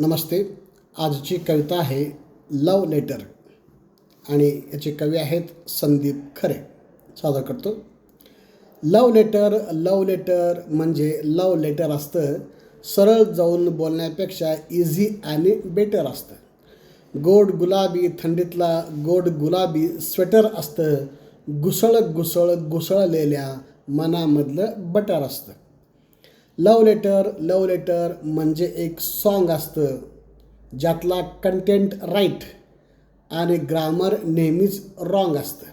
नमस्ते. आजची कविता आहे लव लेटर आणि याचे कवी आहेत संदीप खरे. सादर करतो. लव लेटर लव लेटर म्हणजे लव लेटर असतं. सरळ जाऊन बोलण्यापेक्षा इझी आणि बेटर असतं. गोड गुलाबी थंडीतला गोड गुलाबी स्वेटर असतं. घुसळ घुसळ घुसळलेल्या मनामधलं बटर असतं. लव लेटर लव लेटर म्हणजे एक सॉन्ग असतं. ज्यातला कंटेंट राईट आणि ग्रामर नेहमीच रॉंग असतं.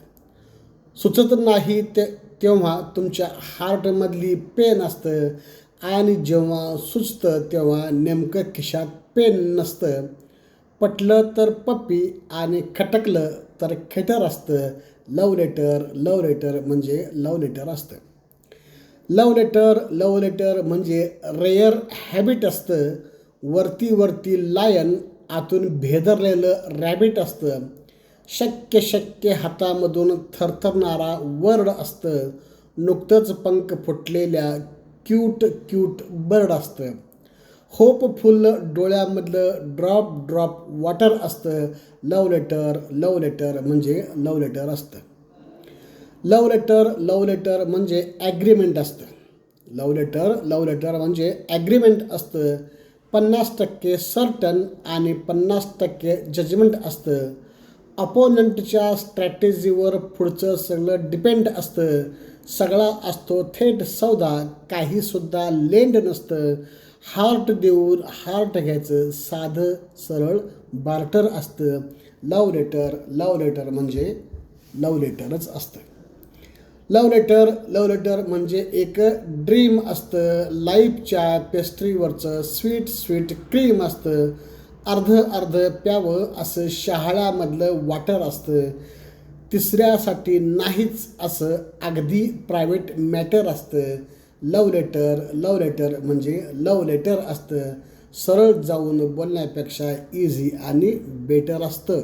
सुचत नाही ते तेव्हा तुमच्या हार्टमधली पेन असतं आणि जेव्हा सुचतं तेव्हा नेमकं खिशात पेन नसतं. पटलं तर पप्पी आणि खटकलं तर खेटर असतं. लव लेटर लव लेटर म्हणजे लव लेटर असतं. लव लेटर लव लेटर म्हणजे रेअर हॅबिट असतं. वरती वरती लायन आतून भेदरलेलं रॅबिट असतं. शक्य शक्य हातामधून थरथरणारा वर्ड असतं. नुकतंच पंख फुटलेल्या क्यूट क्यूट बर्ड असतं. होपफुल डोळ्यामधलं ड्रॉप ड्रॉप वॉटर असतं. लव लेटर लव लेटर म्हणजे लव लेटर असतं. लव लेटर लव लेटर म्हणजे ॲग्रीमेंट असतं. लव लेटर लव लेटर म्हणजे ॲग्रीमेंट असतं. पन्नास टक्के सर्टन आणि पन्नास टक्के जजमेंट असतं. अपोनंटच्या स्ट्रॅटेजीवर पुढचं सगळं डिपेंड असतं. सगळा असतो थेट सौदा काहीसुद्धा लेंड नसतं. हार्ट देऊन हार्ट घ्यायचं साधं सरळ बार्टर असतं. लव लेटर लव लेटर म्हणजे लव लेटरच असतं. लव लेटर लव लेटर म्हणजे एक ड्रीम असतं. लाईफच्या पेस्ट्रीवरचं स्वीट स्वीट क्रीम असतं. अर्ध अर्ध प्यावं असं शहाळ्यामधलं वॉटर असतं. तिसऱ्यासाठी नाहीच असं अगदी प्रायव्हेट मॅटर असतं. लव लेटर लव लेटर म्हणजे लव लेटर असतं. सरळ जाऊन बोलण्यापेक्षा इझी आणि बेटर असतं.